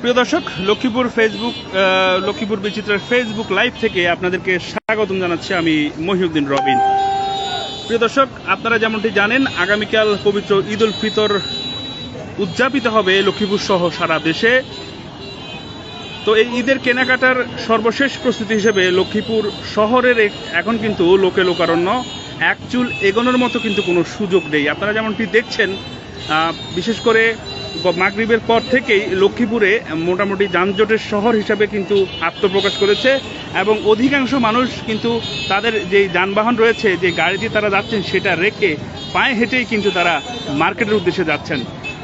প্রিয় দর্শক, লক্ষ্মীপুর ফেসবুক লক্ষ্মীপুর বিচিত্রের ফেসবুক লাইভ থেকে আপনাদেরকে স্বাগতম জানাচ্ছি আমি মহিউদ্দিন রবিন। প্রিয় দর্শক, আপনারা যেমনটি জানেন, আগামীকাল পবিত্র ঈদ উল ফিতর উদযাপিত হবে লক্ষ্মীপুর সহ সারা দেশে। তো এই ঈদের কেনাকাটার সর্বশেষ প্রস্তুতি হিসেবে লক্ষ্মীপুর শহরের এখন কিন্তু লোকে লোকারণ্য। এক চুল এগোনোর মতো কিন্তু কোনো সুযোগ নেই। আপনারা যেমনটি দেখছেন বিশেষ করে মাগরিবের পর থেকেই লক্ষ্মীপুরে মোটামুটি যানজটের শহর হিসাবে কিন্তু আত্মপ্রকাশ করেছে এবং অধিকাংশ মানুষ কিন্তু তাদের যে যানবাহন রয়েছে, যে গাড়ি দিয়ে তারা যাচ্ছেন, সেটা রেখে পায়ে হেঁটেই কিন্তু তারা মার্কেটের উদ্দেশ্যে যাচ্ছেন।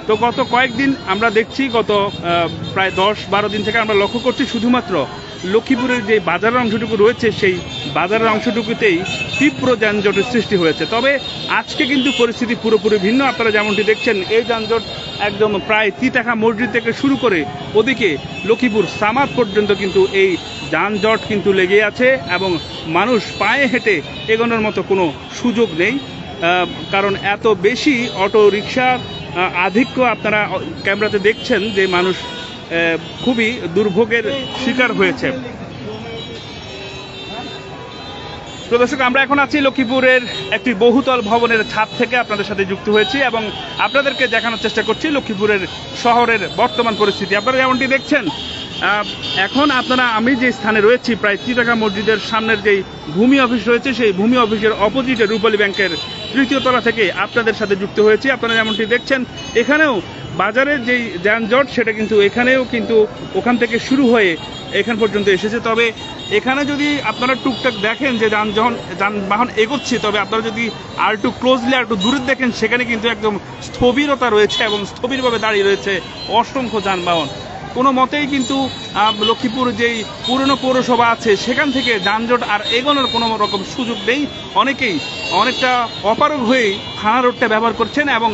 তো গত কয়েকদিন আমরা দেখছি, গত প্রায় দশ বারো দিন থেকে আমরা লক্ষ্য করছি শুধুমাত্র লক্ষ্মীপুরের যে বাজারের অংশটুকু রয়েছে, সেই বাজারের অংশটুকুতেই তীব্র যানজটের সৃষ্টি হয়েছে। তবে আজকে কিন্তু পরিস্থিতি পুরোপুরি ভিন্ন। আপনারা যেমনটি দেখছেন, এই যানজট একদম প্রায় তিতাখা মসজিদ থেকে শুরু করে ওদিকে লক্ষ্মীপুর সামাদ পর্যন্ত কিন্তু এই যানজট কিন্তু লেগে আছে এবং মানুষ পায়ে হেঁটে এগোনোর মতো কোনো সুযোগ নেই। কারণ এত বেশি অটো রিক্সা আধিক্য আপনারা ক্যামেরাতে দেখছেন যে মানুষ খুবই দুর্ভোগের শিকার হয়েছে। প্রদর্শক আমরা এখন আছি লক্ষ্মীপুরের একটি বহুতল ভবনের ছাদ থেকে আপনাদের সাথে যুক্ত হয়েছি এবং আপনাদেরকে দেখানোর চেষ্টা করছি লক্ষ্মীপুরের শহরের বর্তমান পরিস্থিতি। আপনারা যেমনটি দেখছেন এখন আপনারা, আমি যে স্থানে রয়েছি, প্রায় চিটাকা মসজিদের সামনের যেই ভূমি অফিস রয়েছে, সেই ভূমি অফিসের অপোজিটে রূপালী ব্যাংকের তৃতীয় তলা থেকে আপনাদের সাথে যুক্ত হয়েছি। আপনারা যেমনটি দেখছেন, এখানেও বাজারের যেই যানজট, সেটা কিন্তু এখানেও কিন্তু ওখান থেকে শুরু হয়ে এখান পর্যন্ত এসেছে। তবে এখানে যদি আপনারা টুকটাক দেখেন যে যানবাহন যানবাহন এগোচ্ছে, তবে আপনারা যদি আর একটু ক্লোজলি আর একটু দূরে দেখেন, সেখানে কিন্তু একদম স্থবিরতা রয়েছে এবং স্থবিরভাবে দাঁড়িয়ে রয়েছে অসংখ্য যানবাহন। কোনো মতেই কিন্তু লক্ষ্মীপুর যেই পুরনো পৌরসভা আছে, সেখান থেকে যানজট আর এগোনোর কোনো রকম সুযোগ নেই। অনেকেই অনেকটা অপারগ হয়েই থানা রোডটা ব্যবহার করছেন এবং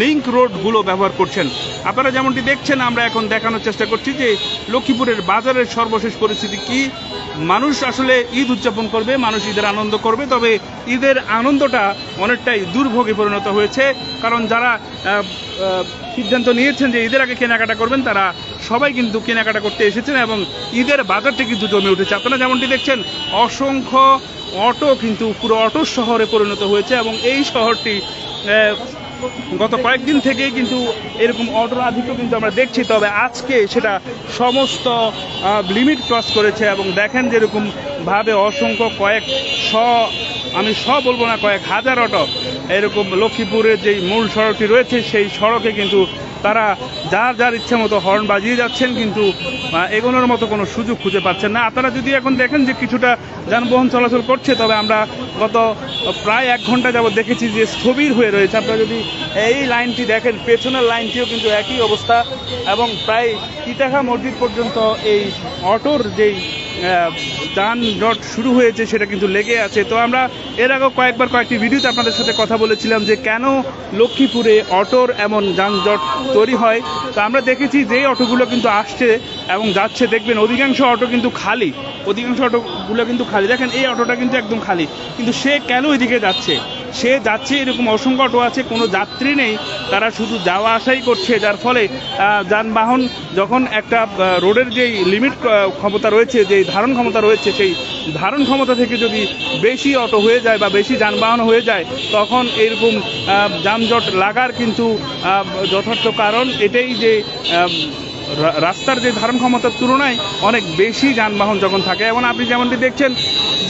লিঙ্ক রোডগুলো ব্যবহার করছেন। আপনারা যেমনটি দেখছেন, আমরা এখন দেখানোর চেষ্টা করছি যে লক্ষ্মীপুরের বাজারের সর্বশেষ পরিস্থিতি কি। মানুষ আসলে ঈদ উদযাপন করবে, মানুষ ঈদের আনন্দ করবে, তবে ঈদের আনন্দটা অনেকটাই দুর্ভোগে পরিণত হয়েছে। কারণ যারা সিদ্ধান্ত নিয়েছেন যে ঈদের আগে কেনাকাটা করবেন, তারা সবাই কিন্তু কেনাকাটা করতে এসেছেন এবং ঈদের বাজারটি কিন্তু জমে উঠেছে। আপনারা যেমনটি দেখছেন, অসংখ্য অটো কিন্তু পুরো অটো শহরে পরিণত হয়েছে এবং এই শহরটি গত কয়েকদিন থেকেই কিন্তু এরকম অটোর আধিক্য কিন্তু আমরা দেখছি। তবে আজকে সেটা সমস্ত লিমিট ক্রস করেছে এবং দেখেন যেরকম ভাবে অসংখ্য কয়েক শ, আমি শ বলব না, কয়েক হাজার অটো এরকম লক্ষ্মীপুরের যেই মূল সড়কটি রয়েছে, সেই সড়কে কিন্তু তারা যার যার ইচ্ছে মতো হর্ন বাজিয়ে যাচ্ছেন কিন্তু এগোনোর মতো কোনো সুযোগ খুঁজে পাচ্ছেন না। আপনারা যদি এখন দেখেন যে কিছুটা যানবাহন চলাচল করছে তবে আমরা গত প্রায় এক ঘণ্টা যাবত দেখেছি যে স্থবির হয়ে রয়েছে। আপনারা যদি এই লাইনটি দেখেন পেছনের লাইনটিও কিন্তু একই অবস্থা এবং প্রায় ইটাখা মসজিদ পর্যন্ত এই অটোর যেই আহ, যানজট শুরু হয়েছে সেটা কিন্তু লেগে আছে। তো আমরা এর আগেও কয়েকবার কয়েকটি ভিডিওতে আপনাদের সাথে কথা বলেছিলাম যে কেন লক্ষ্মীপুরে অটোর এমন যানজট তৈরি হয়। তো আমরা দেখেছি যেই অটোগুলো কিন্তু আসছে এবং যাচ্ছে। দেখবেন অধিকাংশ অটো কিন্তু খালি। অধিকাংশ অটোগুলো কিন্তু খালি। দেখেন এই অটোটা কিন্তু একদম খালি। কিন্তু সে কেন এদিকে যাচ্ছে? সে যাচ্ছে, এরকম অসংখ্য অটো আছে, কোনো যাত্রী নেই, তারা শুধু যাওয়া আসাই করছে, যার ফলে যানবাহন যখন একটা রোডের যেই লিমিট ক্ষমতা রয়েছে, যেই ধারণ ক্ষমতা রয়েছে, সেই ধারণ ক্ষমতা থেকে যদি বেশি অটো হয়ে যায় বা বেশি যানবাহন হয়ে যায়, তখন এরকম যানজট লাগার কিন্তু যথার্থ কারণ এটাই যে রাস্তার যে ধারণ ক্ষমতার তুলনায় অনেক বেশি যানবাহন যখন থাকে। এবং আপনি যেমনটি দেখছেন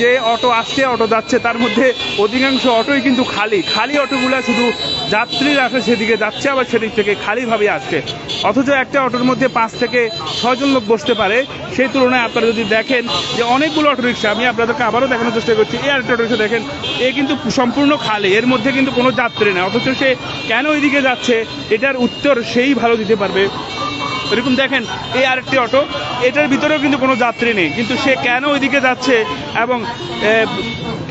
যে অটো আসছে, অটো যাচ্ছে, তার মধ্যে অধিকাংশ অটোই কিন্তু খালি। খালি অটোগুলা শুধু যাত্রীরা আসে, সেদিকে যাচ্ছে, আবার সেদিক থেকে খালিভাবে আসছে। অথচ একটা অটোর মধ্যে পাঁচ থেকে ছয়জন লোক বসতে পারে। সেই তুলনায় আপনারা যদি দেখেন যে অনেকগুলো অটো রিক্সা আমি আপনাদেরকে আবারও দেখানোর চেষ্টা করছি, এই আরেকটা রিক্সা দেখেন, এ কিন্তু সম্পূর্ণ খালি, এর মধ্যে কিন্তু কোনো যাত্রী নেই। অথচ সে কেন এদিকে যাচ্ছে? এটার উত্তর সেই ভালো দিতে পারবে। এরকম দেখেন, এই আরেকটি অটো, এটার ভিতরেও কিন্তু কোনো যাত্রী নেই। কিন্তু সে কেন ওইদিকে যাচ্ছে এবং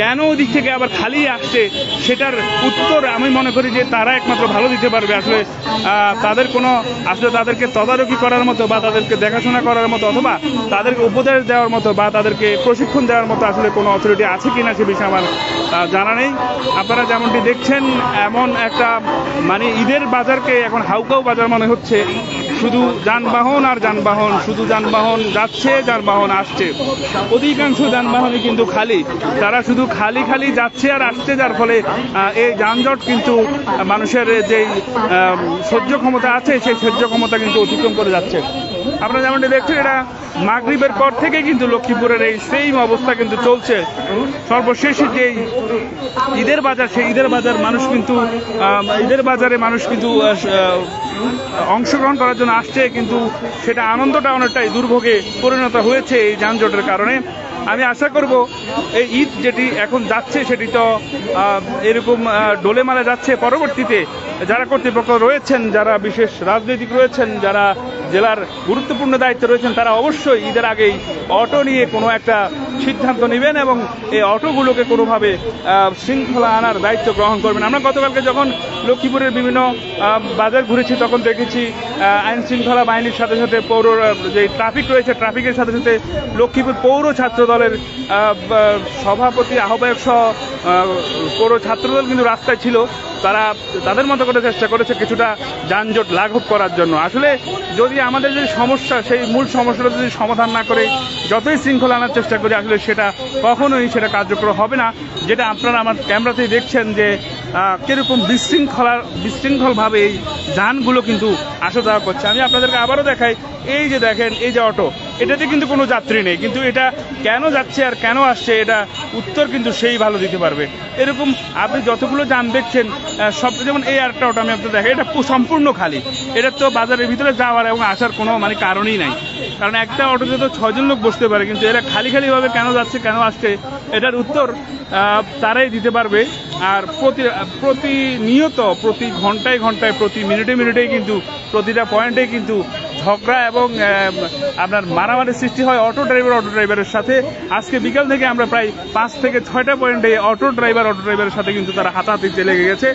কেন ওদিক থেকে আবার খালি আসছে, সেটার উত্তর আমি মনে করি যে তারা একমাত্র ভালো দিতে পারবে। আসলে তাদের কোনো, আসলে তাদেরকে তদারকি করার মতো বা তাদেরকে দেখাশোনা করার মতো অথবা তাদেরকে উপদেশ দেওয়ার মতো বা তাদেরকে প্রশিক্ষণ দেওয়ার মতো আসলে কোনো অথরিটি আছে কি না সে বিষয়ে আমার জানা নেই। আপনারা যেমনটি দেখছেন, এমন একটা মানে ঈদের বাজারকে এখন হাউকাউ বাজার মনে হচ্ছে। শুধু যানবাহন আর যানবাহন, শুধু যানবাহন যাচ্ছে, যানবাহন আসছে। অধিকাংশ যানবাহনই কিন্তু খালি। তারা শুধু খালি খালি যাচ্ছে আর আসছে, যার ফলে এই যানজট কিন্তু মানুষের যে সহ্য ক্ষমতা আছে, সেই সহ্য ক্ষমতা কিন্তু অতিক্রম করে যাচ্ছে। আপনারা যেমনটি দেখছেন, এটা মাগরিবের পর থেকে কিন্তু লক্ষ্মীপুরের এই সেম অবস্থা কিন্তু চলছে। সর্বশেষ যেই ঈদের বাজার, সেই ঈদের বাজার মানুষ কিন্তু ঈদের বাজারে মানুষ কিন্তু অংশগ্রহণ করার জন্য আসছে, কিন্তু সেটা আনন্দটা অনেকটাই দুর্ভোগে পরিণত হয়েছে এই যানজটের কারণে। আমি আশা করব, এই ঈদ যেটি এখন যাচ্ছে, সেটি তো এরকম ডোলে মারা যাচ্ছে। পরবর্তীতে যারা কর্তৃপক্ষ রয়েছেন, যারা বিশেষ রাজনৈতিক রয়েছেন, যারা জেলার গুরুত্বপূর্ণ দায়িত্ব রয়েছেন তারা অবশ্যই ঈদের আগেই অটো নিয়ে কোনো একটা সিদ্ধান্ত নেবেন এবং এই অটোগুলোকে কোনোভাবে শৃঙ্খলা আনার দায়িত্ব গ্রহণ করবেন। আমরা গতকালকে যখন লক্ষ্মীপুরের বিভিন্ন বাজার ঘুরেছি তখন দেখেছি আইন শৃঙ্খলা বাহিনীর সাথে সাথে পৌর যে ট্রাফিক রয়েছে, ট্রাফিকের সাথে সাথে লক্ষ্মীপুর পৌর ছাত্র দলের সভাপতি, আহ্বায়ক সহ পৌর ছাত্রদল কিন্তু রাস্তায় ছিল। তারা তাদের মতো করে চেষ্টা করেছে কিছুটা যানজট লাঘব করার জন্য। আসলে যদি আমাদের যে সমস্যা, সেই মূল সমস্যাটা যদি সমাধান না করে যতই শৃঙ্খলা আনার চেষ্টা করি, আসলে সেটা কখনোই সেটা কার্যকর হবে না। যেটা আপনারা আমার ক্যামেরাতেই দেখছেন যে কীরকম বিশৃঙ্খলার বিশৃঙ্খলভাবে এই যানগুলো কিন্তু আসা যাওয়া করছে। আমি আপনাদেরকে আবারও দেখাই, এই যে দেখেন, এই যে অটো এটাতে কিন্তু কোনো যাত্রী নেই। কিন্তু এটা কেন যাচ্ছে আর কেন আসছে, এটা উত্তর কিন্তু সেই ভালো দিতে পারবে। এরকম আপনি যতগুলো যান দেখছেন সব যেমন এই আরেকটা ওটা আমি আপনার দেখাই, এটা সম্পূর্ণ খালি। এটা তো বাজারের ভিতরে যাওয়ার এবং আসার কোনো মানে কারণই নাই। কারণ একটা অটোতে তো ছয়জন লোক বসতে পারে, কিন্তু এরা খালি খালিভাবে কেন যাচ্ছে, কেন আসছে, এটার উত্তর তারাই দিতে পারবে। আর প্রতি, প্রতিনিয়ত, প্রতি ঘন্টায় ঘন্টায়, প্রতি মিনিটে মিনিটেই কিন্তু, প্রতিটা পয়েন্টে কিন্তু ঝগড়া এবং আপনার মারামারির সৃষ্টি হয় অটো ড্রাইভার, অটো ড্রাইভারের সাথে। আজকে বিকাল থেকে আমরা প্রায় পাঁচ থেকে ছয়টা পয়েন্টে অটো ড্রাইভার, অটো ড্রাইভারের সাথে কিন্তু তারা হাতাহাতি চলে গেছে।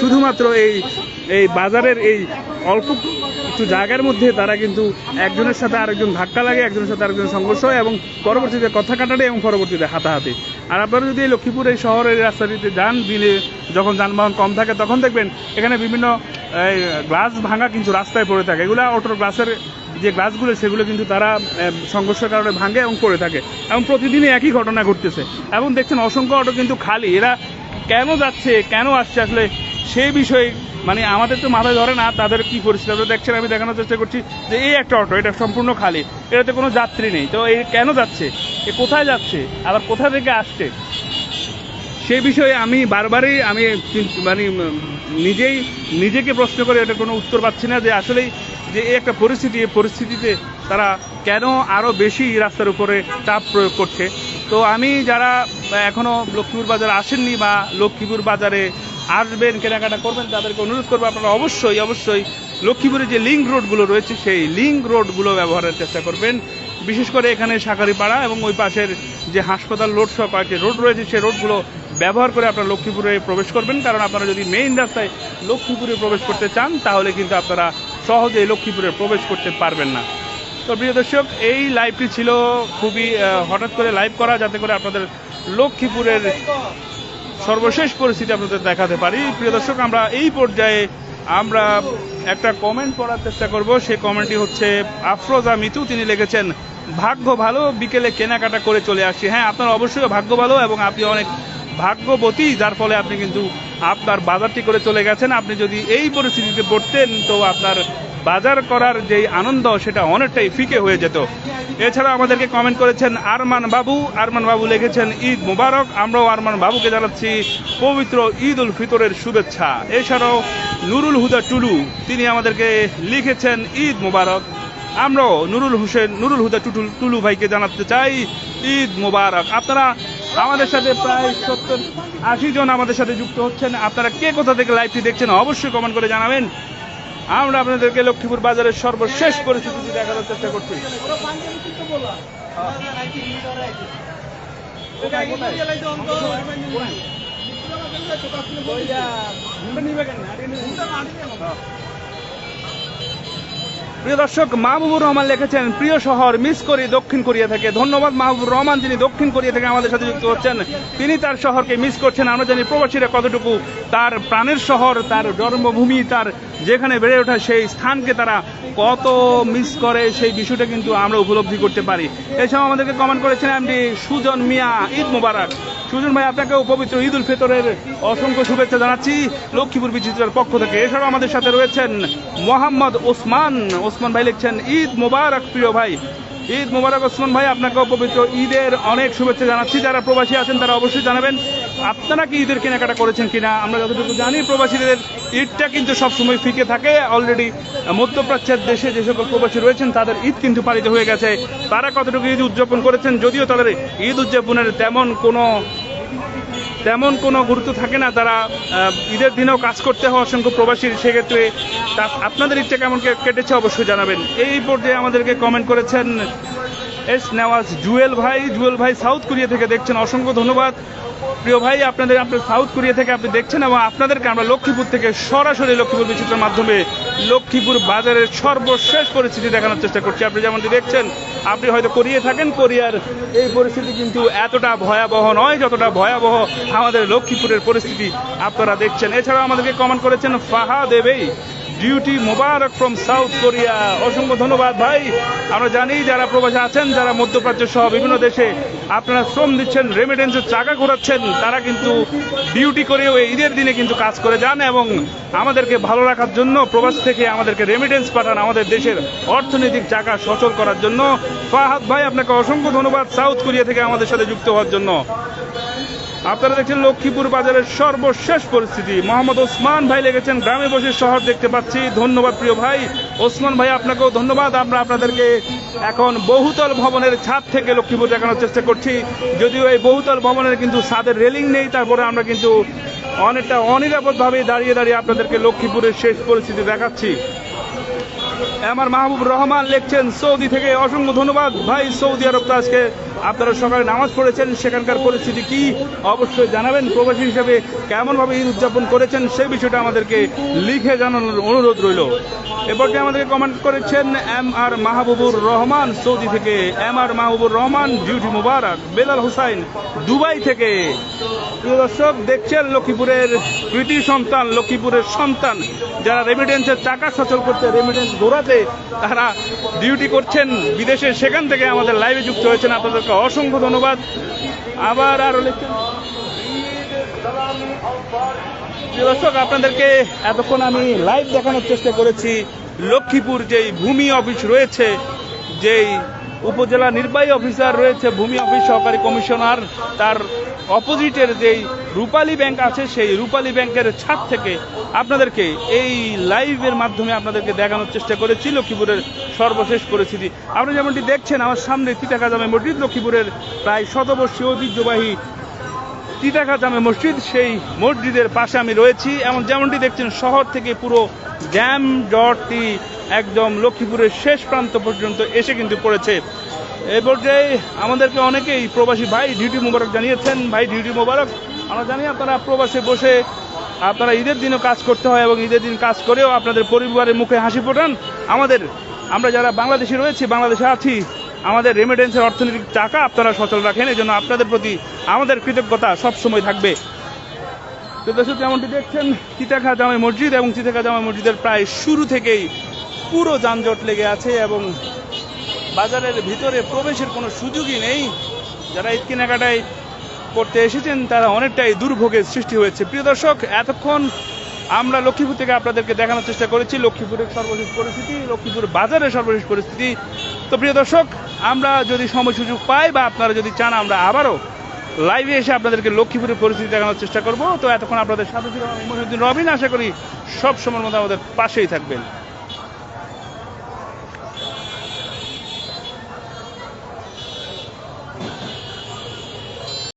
শুধুমাত্র এই এই বাজারের এই অল্প একটু জায়গার মধ্যে তারা কিন্তু একজনের সাথে আরেকজন ধাক্কা লাগে, একজনের সাথে আরেকজন সংঘর্ষ হয় এবং পরবর্তীতে কথা কাটাটে এবং পরবর্তীতে হাতাহাতি। আর আপনারা যদি এই লক্ষ্মীপুর এই শহরের রাস্তাটিতে যান, দিনে যখন যানবাহন কম থাকে, তখন দেখবেন এখানে বিভিন্ন এই, গ্লাস ভাঙা কিন্তু রাস্তায় পড়ে থাকে। এগুলো অটোর গ্লাসের যে গ্লাসগুলো সেগুলো কিন্তু তারা সংঘর্ষের কারণে ভাঙে এবং পড়ে থাকে। এবং প্রতিদিনই একই ঘটনা ঘটতেছে। এবং দেখছেন অসংখ্য অটো কিন্তু খালি। এরা কেন যাচ্ছে কেন আসছে? আসলে সেই বিষয়ে মানে আমাদের তো মাথায় ধরে না তাদের কি পরিস্থিতি? আপনারা দেখছেন আমি দেখানোর চেষ্টা করছি যে এই একটা অটো এটা সম্পূর্ণ খালি। এটাতে কোনো যাত্রী নেই। তো এই কেন যাচ্ছে? এ কোথায় যাচ্ছে? আবার কোথা থেকে আসছে? সেই বিষয়ে আমি বারবারই, আমি মানে নিজেই নিজেকে প্রশ্ন করে এটা কোনো উত্তর পাচ্ছি না যে আসলেই যে এই একটা পরিস্থিতি, এই পরিস্থিতিতে তারা কেন আরও বেশি রাস্তার উপরে চাপ প্রয়োগ করছে। তো আমি যারা এখনও লক্ষ্মীপুর বাজারে আসেননি বা লক্ষ্মীপুর বাজারে আসবেন, কেনাকাটা করবেন, তাদেরকে অনুরোধ করব আপনারা অবশ্যই অবশ্যই লক্ষ্মীপুরে যে লিঙ্ক রোডগুলো রয়েছে, সেই লিঙ্ক রোডগুলো ব্যবহারের চেষ্টা করবেন। বিশেষ করে এখানে সাকারিপাড়া এবং ওই পাশের যে হাসপাতাল রোড সহ কয়েকটি রোড রয়েছে, সেই রোডগুলো ব্যবহার করে আপনারা লক্ষ্মীপুরে প্রবেশ করবেন। কারণ আপনারা যদি মেইন রাস্তায় লক্ষ্মীপুরে প্রবেশ করতে চান, তাহলে কিন্তু আপনারা সহজে লক্ষ্মীপুরে প্রবেশ করতে পারবেন না। তো প্রিয় দর্শক, এই লাইভটি ছিল খুবই হঠাৎ করে লাইভ করা, যাতে করে আপনাদের লক্ষ্মীপুরের সর্বশেষ পরিস্থিতি আপনাদের দেখাতে পারি। প্রিয় দর্শক, আমরা এই পর্যায়ে আমরা একটা কমেন্ট পড়ার চেষ্টা করব। সেই কমেন্টটি হচ্ছে আফরোজা মিতু। তিনি লিখেছেন ভাগ্য ভালো, বিকেলে কেনাকাটা করে চলে আসছি। হ্যাঁ আপনার অবশ্যই ভাগ্য ভালো এবং আপনি অনেক ভাগ্যবতী, যার ফলে আপনি কিন্তু আপনার বাজারটি করে চলে গেছেন। আপনি যদি এই পরিস্থিতিতে পড়তেন তো আপনার বাজার করার যেই আনন্দ, সেটা অনেকটাই ফিকে হয়ে যেত। এছাড়া আমাদেরকে কমেন্ট করেছেন আরমান বাবু। আরমান বাবু লিখেছেন, ঈদ মুবারক। আমরাও আরমান বাবুকে জানাচ্ছি, পবিত্র ঈদ উল ফিতরের শুভেচ্ছা। এছাড়াও নুরুল হুদা টুলু, তিনি আমাদেরকে লিখেছেন, ঈদ মুবারক। আমরাও নুরুল হোসেন, নুরুল হুদা টুটুল, টুলু ভাইকে জানাতে চাই, ঈদ মুবারক। আপনারা আমাদের সাথে প্রায় সত্তর, আশি জন আমাদের সাথে যুক্ত হচ্ছেন। আপনারা কে কোথা থেকে লাইভটি দেখছেন অবশ্যই কমেন্ট করে জানাবেন। আমরা আপনাদেরকে লক্ষ্মীপুর বাজারের সর্বশেষ পরিস্থিতি দেখানোর চেষ্টা করছি। প্রিয় দর্শক, মাহবুবুর রহমান লিখেছেন, প্রিয় শহর মিস করি দক্ষিণ কোরিয়া থেকে। ধন্যবাদ, মাহবুবুর রহমান, যিনি দক্ষিণ কোরিয়া থেকে আমাদের সাথে যুক্ত হচ্ছেন। তিনি তার শহরকে মিস করছেন। আমরা জানি প্রবাসীরা কতটুকু তার প্রাণের শহর, তার জন্মভূমি, তার যেখানে বেড়ে ওঠা সেই স্থানকে তারা কত মিস করে, সেই বিষয়টা কিন্তু আমরা উপলব্ধি করতে পারি। এছাড়াও আমাদেরকে কমেন্ট করেছেন এমডি সুজন মিয়া, ঈদ মুবারক। সুজন ভাই, আপনাকে পবিত্র ঈদ উল ফিতরের অসংখ্য শুভেচ্ছা জানাচ্ছি লক্ষ্মীপুর বিচিত্রার পক্ষ থেকে। এছাড়াও আমাদের সাথে রয়েছেন মোহাম্মদ ওসমান। ওসমান ভাই লিখছেন, ঈদ মুবারক প্রিয় ভাই। ঈদ মোবারক ওসমান ভাই, আপনাকেও পবিত্র ঈদের অনেক শুভেচ্ছা জানাচ্ছি। যারা প্রবাসী আছেন, তারা অবশ্যই জানাবেন, আপনারা কি ঈদের কেনাকাটা করেছেন কিনা? আমরা যতটুকু জানি, প্রবাসীদের ঈদটা কিন্তু সবসময় ফিকে থাকে। অলরেডি মধ্যপ্রাচ্যের দেশে যে সকল প্রবাসী রয়েছেন, তাদের ঈদ কিন্তু পালিত হয়ে গেছে। তারা কতটুকু ঈদ উদযাপন করেছেন, যদিও তাদের ঈদ উদযাপনের তেমন কোনো তেমন কোনো গুরুত্ব থাকে না। তারা ঈদের দিনেও কাজ করতে হয় অসংখ্য প্রবাসীর সেক্ষেত্রে তা- আপনাদের ইচ্ছা কেমন কেটেছে অবশ্যই জানাবেন। এই পর্যায়ে আমাদেরকে কমেন্ট করেছেন এস নেওয়াজ জুয়েল ভাই। জুয়েল ভাই সাউথ কোরিয়া থেকে দেখছেন। অসংখ্য ধন্যবাদ। প্রিয় ভাই, আপনাদের আপনার সাউথ কোরিয়া থেকে আপনি দেখছেন এবং আপনাদেরকে আমরা লক্ষ্মীপুর থেকে সরাসরি লক্ষ্মীপুর বিচিত্রের মাধ্যমে লক্ষ্মীপুর বাজারের সর্বশেষ পরিস্থিতি দেখানোর চেষ্টা করছি। আপনি যেমনটি দেখছেন, আপনি হয়তো করিয়ে থাকেন, কোরিয়ার এই পরিস্থিতি কিন্তু এতটা ভয়াবহ নয় যতটা ভয়াবহ আমাদের লক্ষ্মীপুরের পরিস্থিতি আপনারা দেখছেন। এছাড়াও আমাদেরকে কমেন্ট করেছেন ফাহা দেবেই ডিউটি মোবারক ফ্রম সাউথ কোরিয়া অসংখ্য ধন্যবাদ ভাই। আমরা জানি যারা প্রবাসী আছেন, যারা মধ্যপ্রাচ্য সহ বিভিন্ন দেশে আপনারা শ্রম দিচ্ছেন রেমিটেন্সের চাকা ঘোরাচ্ছেন, তারা কিন্তু ডিউটি করেও এই ঈদের দিনে কিন্তু কাজ করে যান এবং আমাদেরকে ভালো রাখার জন্য, প্রবাস থেকে আমাদেরকে রেমিটেন্স পাঠান আমাদের দেশের অর্থনৈতিক চাকা সচল করার জন্য। ফাহাদ ভাই, আপনাকে অসংখ্য ধন্যবাদ সাউথ কোরিয়া থেকে আমাদের সাথে যুক্ত হওয়ার জন্য। আপনারা দেখছেন লক্ষ্মীপুর বাজারের সর্বশেষ পরিস্থিতি। মোহাম্মদ ওসমান ভাই লেগেছেন গ্রামে বসে শহর দেখতে পাচ্ছি। ধন্যবাদ প্রিয় ভাই। ওসমান ভাই, আপনাকেও ধন্যবাদ। আমরা আপনাদেরকে এখন বহুতল ভবনের ছাদ থেকে লক্ষ্মীপুর দেখানোর চেষ্টা করছি। যদিও এই বহুতল ভবনের কিন্তু ছাদের রেলিং নেই, তারপরে আমরা কিন্তু অনেকটা অনিরাপদভাবে দাঁড়িয়ে দাঁড়িয়ে আপনাদেরকে লক্ষ্মীপুরের শেষ পরিস্থিতি দেখাচ্ছি। আমার মাহবুব রহমান লিখছেন সৌদি থেকে। অসংখ্য ধন্যবাদ ভাই সৌদি আরব তো আজকে আপনারা সকালে নামাজ পড়েছেন, সেখানকার পরিস্থিতি কি অবশ্যই জানাবেন। প্রবাসী হিসেবে কেমনভাবে ঈদ উদযাপন করেছেন সেই বিষয়টা আমাদেরকে লিখে জানানোর অনুরোধ রইল। এরপরকে আমাদেরকে কমেন্ট করেছেন M R Mahbubur Rahman, Saudi থেকে। M R Mahbubur Rahman duty মুবারক। বেলাল হুসাইন, দুবাই থেকে। প্রিয় দর্শক, দেখছেন লক্ষ্মীপুরের কৃতি সন্তান, লক্ষ্মীপুরের সন্তান। যারা রেমিটেন্সের টাকা সচল করতে রেমিটেন্স ঘোরাতে তারা ডিউটি করছেন, বিদেশে সেখান থেকে আমাদের লাইভে যুক্ত হয়েছেন। আপনাদেরকে অসংখ্য ধন্যবাদ। আবার আরও লিখছেন প্রিয় দর্শক, আপনাদেরকে এতক্ষণ আমি লাইভ দেখানোর চেষ্টা করেছি। লক্ষ্মীপুর যেই ভূমি অফিস রয়েছে, যেই উপজেলা নির্বাহী অফিসার রয়েছে, ভূমি অফিস সহকারী কমিশনার। তার অপোজিটের যেই রূপালী ব্যাংক আছে, সেই রূপালী ব্যাংকের ছাদ থেকে আপনাদেরকে এই লাইভের মাধ্যমে আপনাদেরকে দেখানোর চেষ্টা করেছি, লক্ষ্মীপুরের সর্বশেষ পরিস্থিতি। আপনি যেমনটি দেখছেন, আমার সামনে তিতাকা জামে মসজিদ, লক্ষ্মীপুরের প্রায় শতবর্ষীয় ঐতিহ্যবাহী তিতাকা জামে মসজিদ, সেই মসজিদের পাশে আমি রয়েছি। এবং যেমনটি দেখছেন, শহর থেকে পুরো জ্যাম জটটি একদম লক্ষ্মীপুরের শেষ প্রান্ত পর্যন্ত এসে কিন্তু পড়েছে। এই পর্যায়ে আমাদেরকে অনেকেই প্রবাসী ভাই ডিউটি মোবারক জানিয়েছেন। ভাই, ডিউটি মোবারক, আমরা জানি আপনারা প্রবাসে বসে আপনারা ঈদের দিনও কাজ করতে হয় এবং ঈদের দিন কাজ করেও আপনাদের পরিবারের মুখে হাসি ফোটান। আমাদের, আমরা যারা বাংলাদেশে রয়েছি, বাংলাদেশে আছি আমাদের রেমিটেন্সের অর্থনৈতিক টাকা আপনারা সচল রাখেন এই জন্য আপনাদের প্রতি আমাদের কৃতজ্ঞতা সবসময় থাকবে। তো দর্শক, যেমনটি দেখছেন চিতাখা জামাই মসজিদ এবং চিতাখা জামাই মসজিদের প্রায় শুরু থেকেই পুরো যানজট লেগে আছে এবং বাজারের ভিতরে প্রবেশের কোনো সুযোগই নেই। যারা ঈদ কেনাকাটায় করতে এসেছেন, তারা অনেকটাই দুর্ভোগের সৃষ্টি হয়েছে। প্রিয় দর্শক, এতক্ষণ আমরা লক্ষ্মীপুর থেকে আপনাদেরকে দেখানোর চেষ্টা করেছি। লক্ষ্মীপুরের সর্বশেষ পরিস্থিতি, লক্ষ্মীপুর বাজারের সর্বশেষ পরিস্থিতি। তো প্রিয় দর্শক, আমরা যদি সময় সুযোগ পাই বা আপনারা যদি চান, আমরা আবারও লাইভে এসে আপনাদেরকে লক্ষ্মীপুরের পরিস্থিতি দেখানোর চেষ্টা করব। তো এতক্ষণ আপনাদের সাথে ছিল মহিউদ্দিন রবিন। আশা করি সব সময়ের মধ্যে আমাদের পাশেই থাকবেন।